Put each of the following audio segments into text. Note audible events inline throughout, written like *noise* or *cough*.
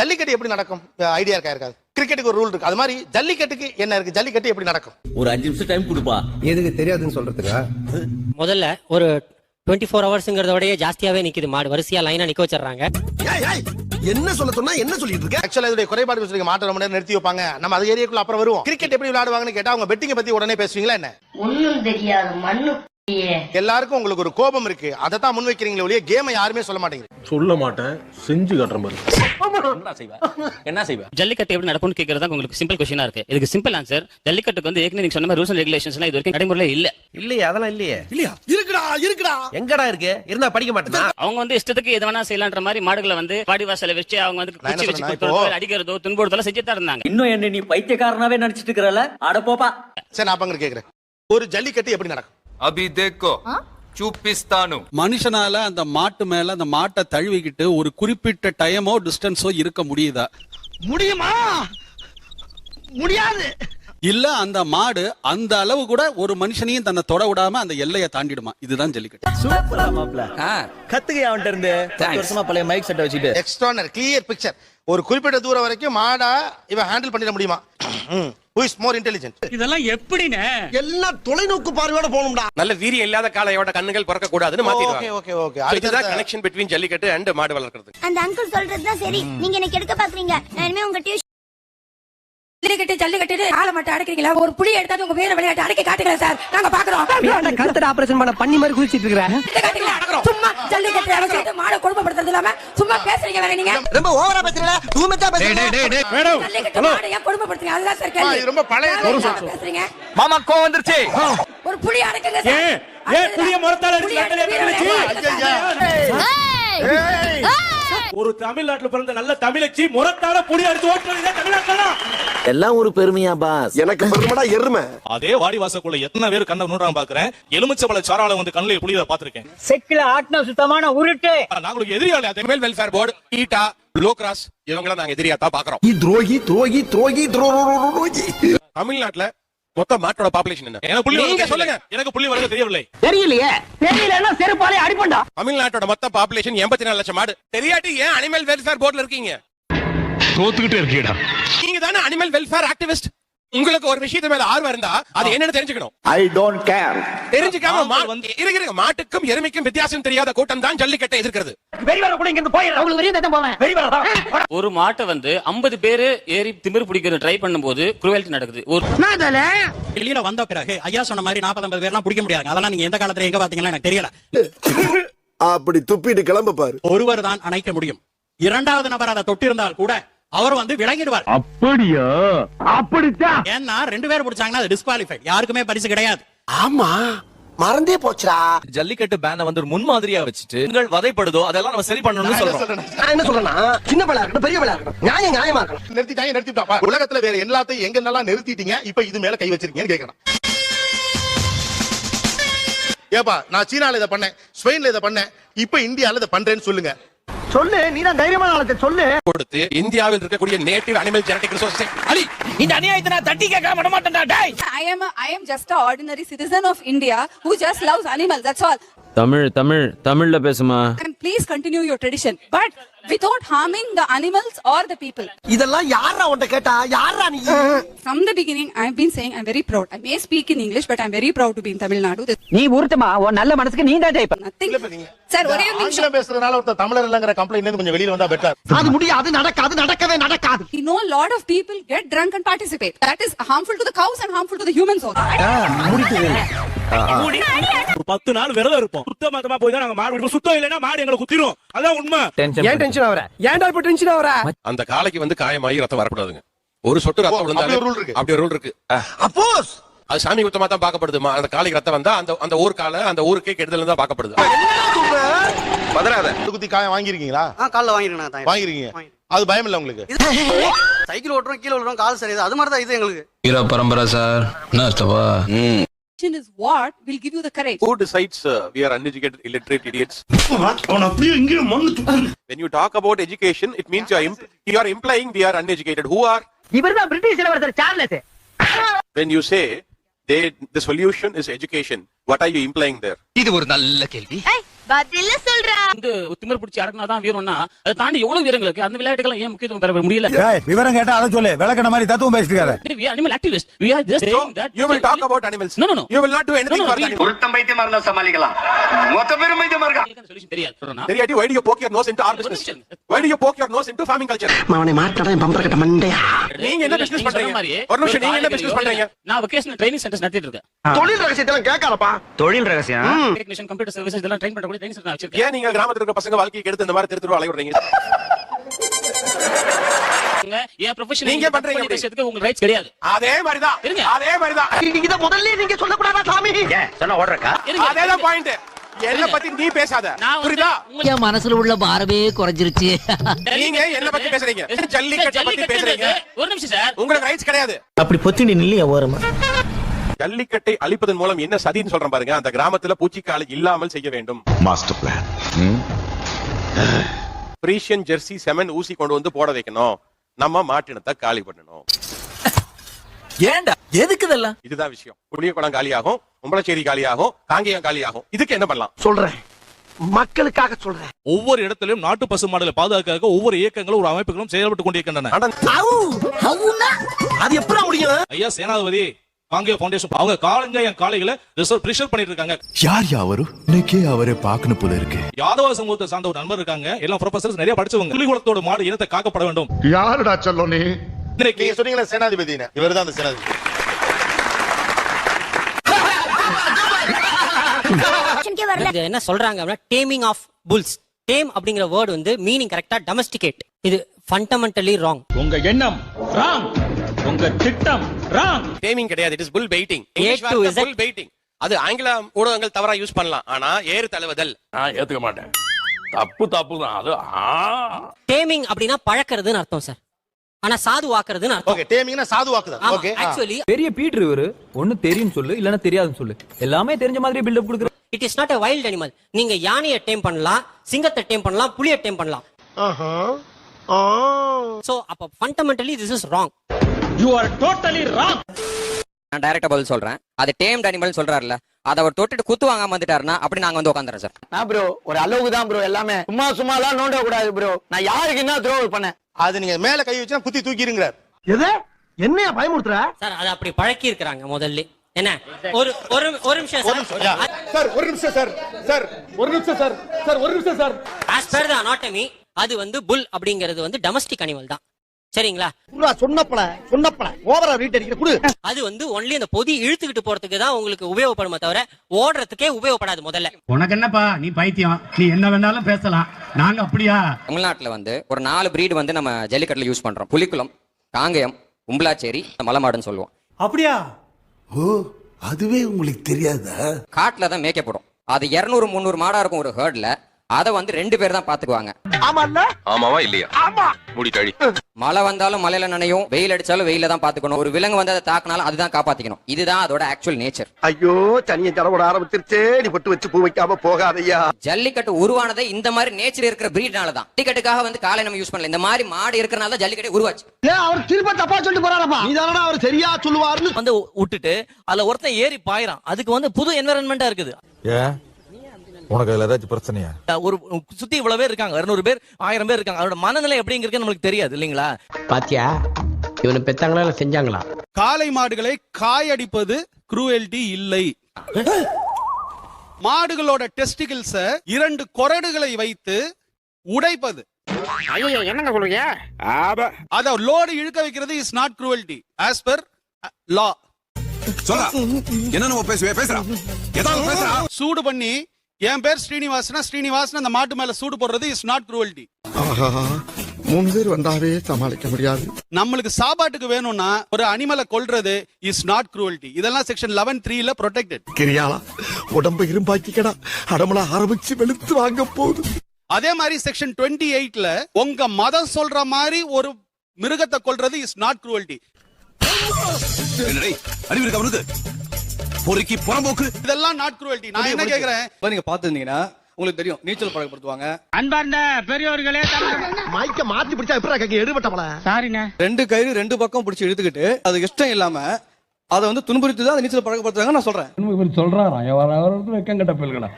ஜல்லிக்கட்டு எப்படி நடக்கும்? ஐடியா இருக்கா இருக்காது. கிரிக்கெட்டுக்கு ஒரு ரூல் இருக்கு. அது மாதிரி ஜல்லிக்கட்டுக்கு என்ன இருக்கு? ஜல்லிக்கட்டு எப்படி நடக்கும்? ஒரு அஞ்சு நிமிஷம் டைம் கொடுப்பா. எதுக்கு தெரியாதுன்னு சொல்றதுக்கா? முதல்ல ஒரு டுவெண்ட்டி ஃபோர் ஹவர்ஸ்ங்கிறத விட ஜாஸ்தியாவே நிக்குது. மாடு வரிசையா லைனா நிக்க வச்சிடுறாங்க. என்ன சொல்ல சொன்னா என்ன சொல்லிட்டு இருக்க? ஆக்சுவலா இதோட குறைபாடு சொல்லி மாட்ட ரொம்ப நேரம் நிறுத்தி வைப்பாங்க. நம்ம அது ஏரியாக்குள்ள அப்புறம் வருவோம். கிரிக்கெட் எப்படி விளையாடுவாங்கன்னு கேட்டா அவங்க பெட்டிங்க பத்தி உடனே பேசுவீங்களா என்ன? ஒண்ணும் தெரியாது. மண்ணு எல்லாருக்கும் உங்களுக்கு ஒரு கோபம் இருக்கு. அதை தான் முன் வைக்கிறீங்களே ஒழிய கேமை யாருமே சொல்ல மாட்டேங்கிறீங்க சொல்ல மாட்டேன் செஞ்சு காட்டுற மாதிரி. என்ன செய்வ? ஜல்லிக்கட்டு எப்படி நடக்கும்னு கேட்கறது தான் உங்களுக்கு சிம்பிள் கொஸ்டினா இருக்கு. இதுக்கு சிம்பிள் ஆன்சர் ஜல்லிக்கட்டுக்கு வந்து ஏற்கனவே நீங்க சொன்ன மாதிரி ரூல்ஸ் அண்ட் ரெகுலேஷன்ஸ்லாம் இது வரைக்கும் நடைமுறையில இல்ல. இல்லையே அதெல்லாம் இல்லையே. இல்லையா? இருக்குடா இருக்குடா. எங்கடா இருக்கு? இருந்தா படிக்க மாட்டேனா? அவங்க வந்து இஷ்டத்துக்கு எது வேணா செய்யலான்ற மாதிரி மாடுகளை வந்து வாடி வாசல வச்சு அவங்க வந்து குச்சி வச்சு குத்துறதோ, அடிக்கிறதோ துன்புறுத்தலாம் செஞ்சுட்டு தான் இருந்தாங்க. இன்னும் என்ன நீ பைத்தியக்காரனாவே நினைச்சிட்டு இருக்கிறல? அட போப்பா. சரி நான் பங்கு கேக்குறேன். ஒரு ஜல்லிக்கட்டு எப்படி நடக்கும்? అభి దేకో சூப்பிஸ்தானு. மனுஷனால அந்த மாட்டு மேல அந்த மாட்டை தழுவிக்கிட்டு ஒரு குறிப்பிட்ட டைமோ டிஸ்டன்ஸோ இருக்க முடியுதா? முடியுமா? முடியாது. இல்ல அந்த மாடு அந்த அளவு கூட ஒரு மனுஷனையும் தன்னை தொட விடாம அந்த எல்லையை தாண்டிடுமா? இதுதான் ஜல்லிக்கட்டு. கத்துக்க அவன்கிட்ட இருந்து? வருஷமா பழைய மைக் செட்டை வச்சுட்டு. எக்ஸ்ட்ரானர் கிளியர் பிக்சர் ஒரு குறிப்பிட்ட தூரம் வரைக்கும் மாடா இவன் ஹேண்டில் பண்ணிட முடியுமா? ஹூ இஸ் மோர் இன்டெலிஜென்ட் இதெல்லாம் எப்படின்னு எல்லாம் தொலைநோக்கு பார்வையோட போகணும்டா. நல்ல வீரியம் இல்லாத காளையோட கண்ணுகள் பிறக்க கூடாதுன்னு ஓகே மாத்திடுவாங்க ஓகே ஓகே So இதுதான் கனெக்ஷன் பிட்வீன் ஜல்லிக்கட்டு அண்ட் மாடு வளர்க்கறது. அந்த அங்கிள் சொல்றதுதான் சரி. நீங்க எனக்கு எடுக்க பாக்குறீங்க. நான் இனிமே உங்க டியூஷன் ஜல்லிக்கட்டு ஜல்லிக்கட்டு ஆள மட்டும் அடக்கிறீங்களா? ஒரு புளி எடுத்தாது உங்க வீர விளையாட்டு அடக்கி காட்டுகிறேன் சார்? நாங்க பாக்குறோம். கருத்தர் ஆபரேஷன் பண்ண பண்ணி மாதிரி குதிச்சிட்டு இருக்கிறேன் சும்மா ஜல்லிக்கட்டு அடக்கிறது மாட கொடுமைப்படுத்துறது இல்லாம சும்மா பேசுறீங்க வேற நீங்க. ரொம்ப ஓவரா பேசுறீங்க? தூமத்தா பேசுறீங்க? Madam hello. அதுதான் சார் கேள்வி. ரொம்ப பழைய பேசுறீங்க? மாமா கோவம் வந்துருச்சு. ஒரு புளி அடக்குங்க சார். ஏன்? புளிய மரத்தால அடிச்சு ஏய். ஏய். ஒரு தமிழ்நாட்டுல பிறந்த நல்ல தமிழச்சி முரத்தால புடி அடிச்சு ஓட்டுறது தமிழ்நாட்டுல எல்லாம் ஒரு பெருமையா பாஸ். எனக்கு பெருமடா எருமை. அதே வாடிவாசக்குள்ள எத்தனை பேர் கண்ணை நூறாங்க பாக்குறேன். எலுமிச்சம்பழ சாரால வந்து கண்ணில் புளியத பாத்திருக்கேன் செக்கில ஆட்டின சுத்தமான உருட்டு. நாங்களுக்கு எதிரியாளி அதே animal welfare board eta low cross இவங்கள நாங்க எதிரியா தான் பாக்குறோம் துரோகி துரோகி துரோகி துரோகி தமிழ்நாட்டுல மொத்த மாட்டோட பாப்புலேஷன் என்ன? எனக்கு புள்ளி நீங்க சொல்லுங்க. எனக்கு புள்ளி வளர்க்க தெரியவில்லை. தெரியலையே. தெரியலன்னா செருப்பாலே அடிப்பண்டா. தமிழ்நாட்டோட மொத்த பாப்புலேஷன் எண்பத்தி நாலு லட்சம் மாடு தெரியாட்டி ஏன் அனிமல் வெல்ஃபேர் போர்டுல இருக்கீங்க? தோத்துக்கிட்டே இருக்கீடா நீங்க தானே அனிமல் வெல்ஃபேர் ஆக்டிவிஸ்ட் உங்களுக்கு ஒரு விஷயத்து மேல ஆர்வம் இருந்தா அது என்னன்னு தெரிஞ்சுக்கணும். ஐ டோன்ட் கேர் தெரிஞ்சுக்காம இருங்க, இருங்க. மாட்டுக்கும் எருமைக்கும் வித்தியாசம் தெரியாத கூட்டம் தான் ஜல்லிக்கட்டை எதிர்க்கிறது. ஒரு மாட்டை வந்து 50 பேரு ஏறி திமிரு பிடிக்கிறது ட்ரை பண்ணும்போது குருவாலிட்டி நடக்குது. ஒரு வெளியில வந்த பிறகு ஐயா சொன்ன மாதிரி நாற்பது ஐம்பது பேர்லாம் பிடிக்க முடியாது. அதெல்லாம் நீங்க எந்த காலத்துல எங்க பாத்தீங்கன்னா எனக்கு தெரியல. *laughs* அப்படி துப்பிட்டு கிளம்ப பாரு. ஒருவர் தான் அணைக்க முடியும். இரண்டாவது நபர் அதை தொட்டிருந்தால் கூட அவர் வந்து விலகிடுவார் அப்படியா? அப்படித்தான். ஏன்னா ரெண்டு பேர் பிடிச்சாங்கன்னா அது டிஸ்குவாலிஃபைட் யாருக்குமே பரிசு கிடையாது. ஆமா. மறந்தே போச்சுடா. ஜல்லிக்கட்டு பேனை வந்து ஒரு முன்மாதிரியா வச்சுட்டு உங்கள் வதைப்படுதோ அதெல்லாம் நம்ம சரி பண்ணணும்னு சொல்றோம். நான் என்ன சொல்றேன்னா சின்ன பிள்ளை இருக்கட்டும் பெரிய பிள்ளை இருக்கட்டும் நியாயம் நியாயமா இருக்கணும். நிறுத்திட்டாங்க நிறுத்திட்டா? உலகத்துல வேற எல்லாத்தையும் எங்க நல்லா நிறுத்திட்டீங்க இப்ப இது மேல கை வச்சிருக்கீங்கன்னு கேக்குறேன். ஏப்பா நான் சீனால இதை பண்ணேன் ஸ்பெயின்ல இதை பண்ணேன் இப்ப இந்தியால இதை பண்றேன்னு சொல்லுங்க. சொல்லு நீ தான் தைரியமான ஆளத்தை சொல்லு கொடுத்து இந்தியாவில் இருக்கக்கூடிய நேட்டிவ் அனிமல் ஜெனடிக் ரிசோர்ஸ் அலி இந்த அநியாயத்தை நான் தட்டி கேட்க விட மாட்டேன்டா டேய் am a, I am just a ordinary citizen of India who just loves animals. That's all. Tamil Tamil தமிழ்ல பேசுமா And please continue your tradition, but without harming the animals or the people. இதெல்லாம் யாரா உன்ட்ட கேட்டா யாரா நீ From the beginning, I've been saying I'm very proud. I may speak in English, but I'm very proud to be in Tamil Nadu. There's நீ உருட்டுமா உன் நல்ல மனசுக்கு நீ தான் ஜெயிப்ப nothing. ஒரே. ஆங்கிலம் பேசுறதுனால ஒருத்தர் தமிழர் இல்லங்கிற கம்ப்ளைண்ட் கொஞ்சம் வெளியில வந்தா பெட்டர் அது முடியாது நடக்காது நடக்கவே நடக்காது. We know a lot of people get drunk and participate. That is harmful to the cows and harmful to the humans also. ஒரு பத்து நாள் விரதம் இருப்போம். சுத்த மதமா போய் தான் நாங்க மாடு பிடிப்போம். சுத்தம் இல்லைன்னா மாடு எங்களை குத்திரும். அதான் உண்மை. ஏன் டென்ஷன் ஆவற? ஏன்டா இப்ப டென்ஷன் ஆவற? அந்த காளைக்கு வந்து காயமாகி ரத்தம் வரக்கூடாதுங்க. ஒரு சொட்டு ரத்தம் அப்படி விழுந்தாலே ஒரு rule இருக்கு. அப்படி ஒரு ரூல் இருக்கு. அப்போஸ் அது சாமி குத்தமா தான் பார்க்கப்படுது அந்த காளைக்கு ரத்தம் வந்தா அந்த அந்த ஊருக்கால அந்த ஊருக்கே கெடுதல் தான் பார்க்கப்படுது. பதறாத. குத்தி காயம் வாங்கிருக்கீங்களா கால்ல வாங்கிருக்கேன் வாங்கிருக்கீங்க அது பயம் இல்ல உங்களுக்கு? சைக்கிள் ஓட்டுறோம் கீழ விழுறோம் கால் சரியாது. அது மாதிரி தான் இது எங்களுக்கு. வீர பரம்பரை சார். என்ன அர்த்தவா is what will give you the courage. Who decides uh, we are uneducated, illiterate idiots? When you talk about education, it means you are, imp- you are implying we are uneducated. Who are? இவர்தான் British இளவரசர் Charles When you say they, the solution is education, what are you implying there? இது ஒரு நல்ல கேள்வி பதில சொல்றா. வந்து திமிர் பிடிச்சி அடக்கினாதான் வீரம்னா அதை தாண்டி எவ்வளவு வீரங்கள் இருக்கு? அந்த விளையாட்டுகள் ஏன் முக்கியத்துவம் பெற முடியல? விவரம் கேட்டா அதை சொல்லு. விளக்கண மாதிரி தத்துவம் பேசிட்டு just saying that You will talk about animals. no no no. You will not do anything No, no, for the we- animals. ஒருத்தம் பைத்தியமா இருந்தா சமாளிக்கலாம். மொத்த பேரும் பைத்தியமா இருக்கா சொல்யூஷன் தெரியாது. சொல்றேன்னா, தெரியாட்டி why do you poke your nose into our business? Why do you poke your nose into farming culture? அவனை மாட்டாடா பம்பர கட்ட மண்டையா? நீங்க என்ன சொன்ன பண்றீங்க? மாதிரி ஒரு நிமிஷம், நீங்க என்ன காலேஜ் பண்றீங்க? நான் vocational training centers நடத்திட்டு இருக்கேன். தொழில் ரகசியத்தெல்லாம் கேட்காதப்பா. தொழில் ரகசியம்? டெக்னீஷியன் கம்ப்யூட்டர் சர்வீசஸ் இதெல்லாம் ட்ரெயின் ட்ரைனிங் வச்சிருக்கேன் ஏன் நீங்க கிராமத்துல இருக்க பசங்க வாழ்க்கையை கெடுத்து இந்த மாதிரி திரு திருவா அலைவிடுறீங்க நீங்க பண்றீங்க அப்படி. பேசுறதுக்கு உங்களுக்கு ரைட்ஸ் கிடையாது. அதே மாதிரிதான் இருங்க. அதே மாதிரிதான். இத முதல்ல நீங்க சொல்லக்கூடாதா சாமி? சொன்ன ஓடுறக்கா? இருங்க, அதேதான். பாயிண்ட் என்ன பத்தி நீ பேசாத. புரியுதா? என் மனசுல உள்ள பாரமே குறைஞ்சிருச்சு. நீங்க என்ன பத்தி பேசுறீங்க? ஜல்லிக்கட்டை பத்தி பேசுறீங்க. ஒரு நிமிஷம் சார். உங்களுக்கு ரைட்ஸ் கிடையாது. அப்படி பொத்தினி நில்லையா ஓரமா? ஜல்லிக்கட்டை அழிப்பதன் மூலம் என்ன சதின்னு சொல்றேன் பாருங்க. அந்த கிராமத்துல பூச்சிக்காலை இல்லாமல் செய்ய வேண்டும். Master plan Friesian Jersey semen ஊசி கொண்டு வந்து போட வைக்கணும். நம்ம மாட்டினத்தை காலி பண்ணணும். ஏன்டா? எதுக்கு இதெல்லாம்? இதுதான் விஷயம். புளியகுளம் காலியாகும் உம்பளச்சேரி காலியாகும் காங்கேயம் காலியாகும். இதுக்கு என்ன பண்ணலாம்? சொல்றேன். மக்களுக்காக சொல்றேன். ஒவ்வொரு இடத்திலும் நாட்டு பசு மாடுகளை பாதுகாக்க ஒவ்வொரு இயக்கங்களும் ஒரு அமைப்புகளும் செயல்பட்டு கொண்டிருக்கின்றன. அது எப்படி முடியும்? ஐயா சேனாதிபதி காங்கேய ஃபவுண்டேஷன் அவங்க காலங்க என் காளைகளை ரிசர்வ் ப்ரெஷர் பண்ணிட்டு இருக்காங்க யார் யாவரு? இன்னைக்கே அவரை பார்க்கணும் போல இருக்கு. யாதவ சமூகத்தை சார்ந்த ஒரு நண்பர் இருக்காங்க. எல்லாம் ப்ரொஃபசர்ஸ் நிறைய படிச்சவங்க. புலிகுலத்தோட மாடு இனத்தை காக்கப்பட வேண்டும். யாருடா சொல்ல நீ? இன்றைக்கு நீங்க சொன்னீங்களா சேனாதிபதினு. இவர்தான் அந்த சேனாதிபதி. என்ன சொல்றாங்க அப்படின்னா டேமிங் ஆஃப் புல்ஸ் டேம் அப்படிங்கிற வேர்டு வந்து மீனிங் கரெக்டா டொமஸ்டிகேட் இது ஃபண்டமெண்டலி ராங் உங்க எண்ணம் ராங் உங்க திட்டம் ராங் டேமிங் கிடையாது. It is bull baiting. Bull baiting அது ஆங்கில ஊடகங்கள் தவறா யூஸ் பண்ணலாம். ஆனா ஏறு தழுவுதல். நான் ஏத்துக்க மாட்டேன். தப்பு தப்பு தான். அது டேமிங் அப்படின்னா பழக்கிறதுன்னு அர்த்தம் சார் ஆனா சாதுவாக்குறதுன்னு அர்த்தம். ஓகே டேமிங்னா சாதுவாக்குதான் ஆமா ஓகே ஆக்சுவலி பெரிய பீட்ரு இவரு. ஒண்ணு தெரியும் சொல்லு இல்லன்னா தெரியாதுன்னு சொல்லு. எல்லாமே தெரிஞ்ச மாதிரி பில்டப் கொடுக்குற it is not a wild animal நீங்க யானையை டேம் பண்ணலாம் சிங்கத்தை டேம் பண்ணலாம் புலியை டேம் பண்ணலாம். சோ அப்ப fundamentally this is wrong you are totally wrong நான் டைரக்டா பதில் சொல்றேன். அது டேம்ட் அனிமல் சொல்றாருல அதை அவர் தொட்டுட்டு குத்து வாங்காம வந்துட்டாருன்னா அப்படி நாங்க வந்து உட்காந்துறோம் சார். நான் ப்ரோ ஒரு அளவுக்கு தான் ப்ரோ எல்லாமே. சும்மா சும்மா எல்லாம் நோண்ட கூடாது ப்ரோ நான் யாருக்கு என்ன துரோகம் பண்ணேன்? அது நீங்க மேல கை வச்சா குத்தி தூக்கிருங்கிறார் எது? என்னையா பயமுறுத்துற? சார் அதை அப்படி பழக்கி இருக்கிறாங்க முதல்ல. என்ன? ஒரு ஒரு ஒரு நிமிஷம். சார். ஒரு நிமிஷம் சார் சார். ஒரு நிமிஷம் சார். சார் ஒரு நிமிஷம் sir. As per the anatomy அது வந்து புல் அப்படிங்கிறது வந்து டொமஸ்டிக் அனிமல் தான். சரிங்களா? சொன்னப்பல சொன்னப்பல. ஓவரா வீட்டு அடிக்கிற குடு. அது வந்து ஒன்லி அந்த பொதி இழுத்துக்கிட்டு போறதுக்கு தான் உங்களுக்கு உபயோகப்படுமே தவிர ஓடுறதுக்கே உபயோகப்படாது முதல்ல. உனக்கு என்னப்பா? நீ பைத்தியம். நீ என்ன வேணாலும் பேசலாம். நாங்க அப்படியா? தமிழ்நாட்டுல வந்து ஒரு நாலு பிரீடு வந்து நம்ம ஜல்லிக்கட்டுல யூஸ் பண்றோம். புலிக்குளம் காங்கயம் உம்பலாச்சேரி மலமாடுன்னு சொல்லுவோம். அப்படியா? ஓ அதுவே உங்களுக்கு தெரியாதா? காட்டுல தான் மேய்க்கப்படும் அது இருநூறு முந்நூறு மாடா இருக்கும் ஒரு ஹேர்ட்ல அதை வந்து ரெண்டு பேர் தான் பாத்துக்குவாங்க. ஆமாவா இல்லையா? ஆமா. முடி கழி மழை வந்தாலும் மழையில நனையும் வெயில் அடிச்சாலும் வெயில தான் பாத்துக்கணும். ஒரு விலங்கு வந்து அதை தாக்குனாலும் அதுதான் காப்பாத்திக்கணும். இதுதான் அதோட ஆக்சுவல் நேச்சர் ஐயோ சனியை தடவோட ஆரம்பிச்சிருச்சே. நீ பட்டு வச்சு பூ வைக்காம போகாதையா ஜல்லிக்கட்டு உருவானதே இந்த மாதிரி நேச்சர் இருக்கிற பிரீட்னால தான் ஜல்லிக்கட்டுக்காக வந்து காலை நம்ம யூஸ் பண்ணல. இந்த மாதிரி மாடு இருக்கிறனால தான் ஜல்லிக்கட்டு உருவாச்சு. ஏன் அவர் திரும்ப தப்பா சொல்லிட்டு போறாரப்பா? நீ தானடா அவர் சரியா சொல்லுவாருன்னு. வந்து விட்டுட்டு அதுல ஒருத்தன் ஏறி பாயிறான். அதுக்கு வந்து புது என்வரன்மெண்டா இருக்குது. ஏன்? உனக்கு அதுல ஏதாச்சும் பிரச்சனையா? ஒரு சுத்தி இவ்வளவு பேர் இருக்காங்க. இருநூறு பேர் ஆயிரம் பேர் இருக்காங்க. அதோட மனநிலை எப்படிங்கிறது நம்மளுக்கு தெரியாது இல்லைங்களா? பாத்தியா? இவனை பெத்தாங்களா இல்ல செஞ்சாங்களா? காளை மாடுகளை காயடிப்பது குரூவல்டி இல்லை. மாடுகளோட டெஸ்டிகிள்ஸ இரண்டு கொரடுகளை வைத்து உடைப்பது. ஐயோ என்னங்க சொல்றீங்க? அத லோடு இழுக்க வைக்கிறது is not cruelty as per law சொல்லா என்ன நம்ம பேசுவே? பேசுறா. ஏதாவது பேசுறா. சூடு பண்ணி என் பேர் ஸ்ரீனிவாசனா. ஸ்ரீனிவாசன் அந்த மாட்டு மேல சூடு போடுறது இஸ் நாட் குரூவல்டி மூணு பேர் வந்தாவே சமாளிக்க முடியாது. நம்மளுக்கு சாப்பாட்டுக்கு வேணும்னா ஒரு அனிமலை கொல்றது இஸ் நாட் குரூவல்டி இதெல்லாம் செக்ஷன் லெவன் த்ரீல ப்ரொடெக்டட் கிரியாளா உடம்ப இரும்பாக்கிக்கடா. அடமலா ஆரம்பிச்சு வெளுத்து வாங்க போகுது. அதே மாதிரி செக்ஷன் டுவெண்ட்டி எயிட்ல உங்க மதம் சொல்ற மாதிரி ஒரு மிருகத்தை கொல்றது இஸ் நாட் குரூவல்டி அறிவு இருக்க பொறுக்கி புறம்போக்கு. இதெல்லாம் நாட் குரூவல்டி நான் என்ன கேக்குறேன்? நீங்க பாத்துருந்தீங்கன்னா உங்களுக்கு தெரியும் நீச்சல் பழக்கப்படுத்துவாங்க. அன்பார்ந்த பெரியோர்களே மைக்க மாத்தி பிடிச்சா எப்படி கேட்க எடுபட்டப்பல சாரிண்ணே. ரெண்டு கயிறு ரெண்டு பக்கம் பிடிச்சி இழுத்துக்கிட்டு அது இஷ்டம் இல்லாம அதை வந்து துன்புறுத்தி தான் நீச்சல் பழக்கப்படுத்துறாங்க நான் சொல்றேன். சொல்றாராம் வெக்கம் கட்ட பிள்ளைகளா?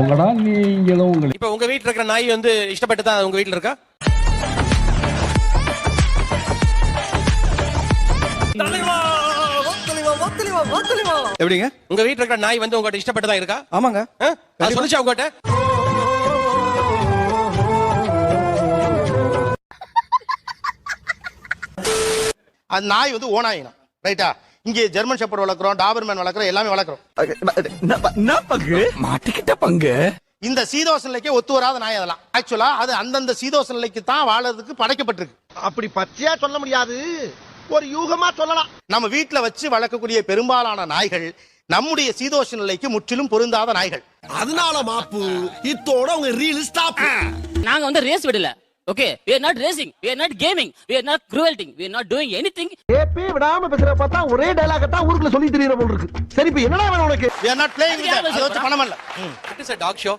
உங்களடா நீங்களும் உங்களை இப்ப உங்க வீட்டுல இருக்கிற நாய் வந்து இஷ்டப்பட்டு தான் உங்க வீட்டுல இருக்கா? எப்படிங்க? உங்க வீட்டுல இருக்கிற நாய் வந்து உங்ககிட்ட இஷ்டப்பட்டு தான் இருக்கா? ஆமாங்க. சொல்லிச்சா உங்ககிட்ட? அது நாய் வந்து ஓனாயினம் ரைட்டா இங்கே ஜெர்மன் ஷெப்பர்ட் வளர்க்குறோம் டாபர்மேன் வளர்க்குறோம் எல்லாமே வளர்க்குறோம். மாட்டிக்கிட்ட பங்கு. இந்த சீதோஷ நிலைக்கே ஒத்து வராத நாய் அதெல்லாம். ஆக்சுவலா அது அந்தந்த சீதோஷ நிலைக்கு தான் வாழறதுக்கு படைக்கப்பட்டிருக்கு. அப்படி பச்சையா சொல்ல முடியாது. ஒரு யூகமா சொல்லலாம். நம்ம வீட்டுல வச்சு வளர்க்கக்கூடிய பெரும்பாலான நாய்கள் நம்முடைய சீதோஷ நிலைக்கு முற்றிலும் பொருந்தாத நாய்கள். அதனால மாப்பு இத்தோட உங்க ரீல் ஸ்டாப் நாங்க வந்து ரேஸ் விடல. Okay we are not racing we are not gaming we are not cruelty we are not doing anything. ஏப்பே விடாம பேசுற பார்த்தா ஒரே டயலாக தான் ஊருக்குள்ள சொல்லி தெரியற போல இருக்கு. சரி இப்ப என்னடா வேணும் உனக்கு? We are not playing with that. அதை வச்சு பணம் இல்ல what is a dog show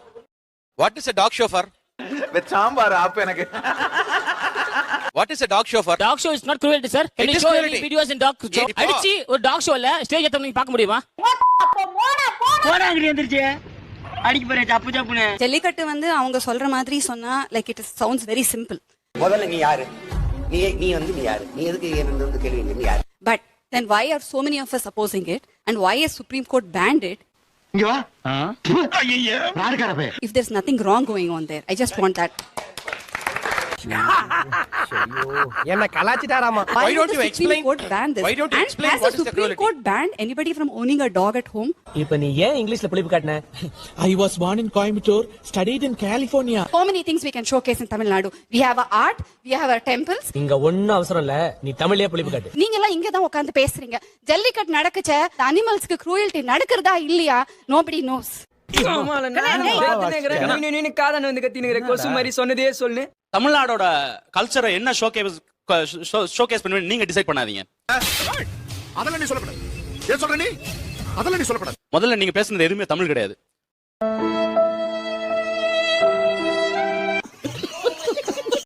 what is a dog show for sambar ஆப்பு எனக்கு. What is a dog show for dog show is not cruelty sir. Can It you is show cruelty. any videos in dog show? இப்போ- அடிச்சி ஒரு dog ஷோல stage ஏத்த நீங்க பார்க்க முடியுமா? போடாங்கடி எந்திரிச்சு அடிக்க போறேன் தப்பு தப்புன்னு. ஜல்லிக்கட்டு வந்து அவங்க சொல்ற மாதிரி சொன்னா like it sounds very simple முதல்ல நீ யாரு? நீ நீ வந்து நீ யாரு? நீ எதுக்கு வந்து கேள்வி நீ யாரு? But then why are so many of us opposing it? And why is supreme court banned it? இங்க வா. யாருக்கார பே if there's nothing wrong going on there i just want that. என்ன கலாச்சிட்டாராமா why, don't you explain- court ban this why don't you explain what is the supreme court banned anybody from owning a dog at home இப்போ நீ ஏன் இங்கிலீஷ்ல புளிப்பு காட்டின I was born in Coimbatore studied in california so many things we can showcase in tamil nadu we have our art we have our temples இங்க ஒண்ணும் அவசரம் இல்ல நீ தமிழ்லயே புளிப்பு காட்டு நீங்க எல்லாம் இங்க தான் உட்கார்ந்து பேசுறீங்க ஜல்லிக்கட்டு நடக்குச்ச அனிமல்ஸ்க்கு cruelty நடக்கிறதா இல்லையா nobody knows தமிழ்நாடோட கல்ச்சரை என்ன ஷோகேஸ் ஷோகேஸ் பண்ணுவேன் நீங்க டிசைட் பண்ணாதீங்க. அதெல்லாம் நீ சொல்லக்கூடாது. ஏன் சொல்ற நீ? அதெல்லாம் நீ சொல்லக்கூடாது. முதல்ல நீங்க பேசுனது எதுவுமே தமிழ் கிடையாது.